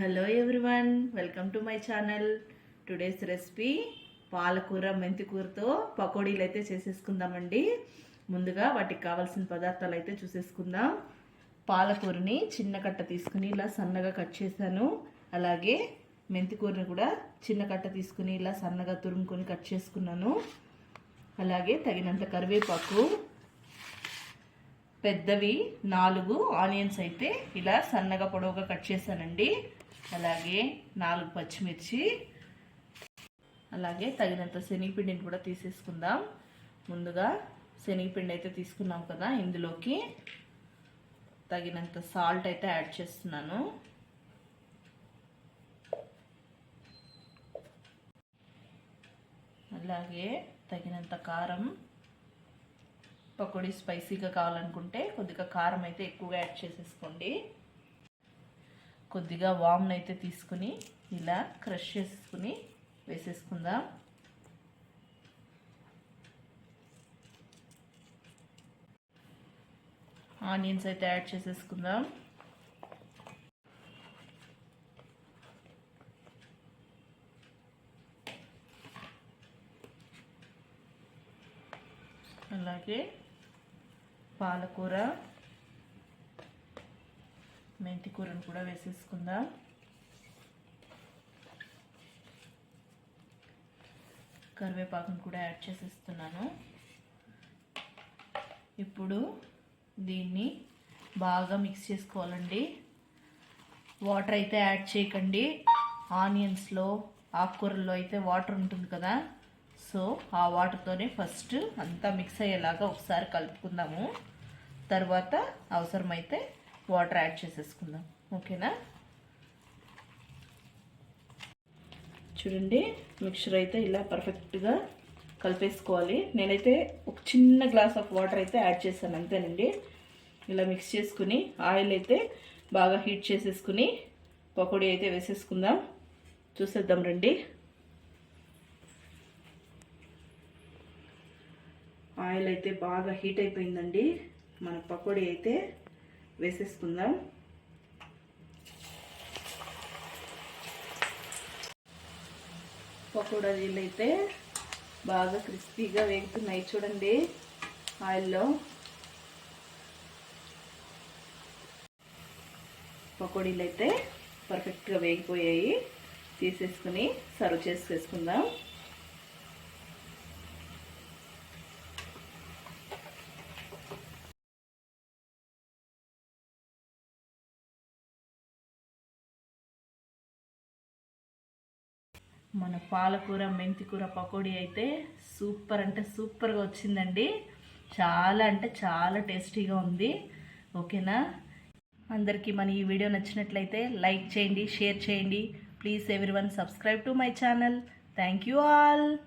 Hello everyone welcome to my channel today's recipe పాలకూర మెంతికూరతో పకోడీలు అయితే చేసేసుకుందామండి. ముందుగా వాటికి కావాల్సిన పదార్థాలు అయితే చూసేసుకుందాం. పాలకూరని చిన్న కట్ట తీసుకుని ఇలా సన్నగా కట్ చేశాను. అలాగే మెంతికూరని కూడా చిన్న కట్ట తీసుకుని ఇలా సన్నగా తురుముకొని కట్ చేసుకున్నాను. అలాగే తగినంత కరివేపాకు పెద్దవి నాలుగు ఆనియన్స్ అయితే ఇలా సన్నగా పొడవుగా కట్ చేశానండి. అలాగే నాలుగు పచ్చిమిర్చి అలాగే తగినంత శనగపిండిని కూడా తీసేసుకుందాం. ముందుగా శనగపిండి అయితే తీసుకున్నాం కదా ఇందులోకి. తగినంత సాల్ట్ అయితే యాడ్ చేస్తున్నాను. అలాగే తగినంత కారం. పకోడీ స్పైసీగా కావాలనుకుంటే కొద్దిగా కారం అయితే ఎక్కువగా యాడ్ చేసేసుకోండి. కొద్దిగా వామ్ని అయితే తీసుకుని ఇలా క్రష్ చేసుకుని వేసేసుకుందాం. ఆనియన్స్ అయితే యాడ్ చేసేసుకుందాం. అలాగే పాలకూర. మెంతి కూరను కూడా వేసేసుకుందాం కరివేపాకును కూడా యాడ్ చేసేస్తున్నాను ఇప్పుడు దీన్ని బాగా మిక్స్ చేసుకోవాలండి. వాటర్ అయితే యాడ్ చేయకండి. ఆనియన్స్లో ఆకుకూరల్లో అయితే వాటర్ ఉంటుంది కదా. సో ఆ వాటర్తోనే ఫస్ట్ అంతా మిక్స్ అయ్యేలాగా ఒకసారి కలుపుకుందాము. తర్వాత అవసరమైతే వాటర్ యాడ్ చేసేసుకుందాం. ఓకేనా? చూడండి మిక్చర్ అయితే ఇలా పర్ఫెక్ట్గా కలిపేసుకోవాలి. నేనైతే ఒక చిన్న గ్లాస్ ఆఫ్ వాటర్ అయితే యాడ్ చేశాను అంతేనండి. ఇలా మిక్స్ చేసుకుని ఆయిల్ అయితే బాగా హీట్ చేసేసుకుని పకోడీ అయితే వేసేసుకుందాం. చూసేద్దాం రండి. ఆయిల్ అయితే బాగా హీట్ అయిపోయిందండి. మన పకోడీ అయితే వేసేసుకుందాం పకోడా నీళ్ళు అయితే బాగా క్రిస్పీగా వేగుతున్నాయి చూడండి ఆయిల్లో పకోడీలు అయితే పర్ఫెక్ట్గా వేగిపోయాయి తీసేసుకుని సర్వ్ చేసేసుకుందాం మన పాలకూర మెంతికూర పకోడీ అయితే సూపర్ అంటే సూపర్గా వచ్చిందండి. చాలా అంటే చాలా టేస్టీగా ఉంది. ఓకేనా? అందరికీ మన ఈ వీడియో నచ్చినట్లయితే లైక్ చేయండి షేర్ చేయండి. Please everyone subscribe to my channel. Thank you all.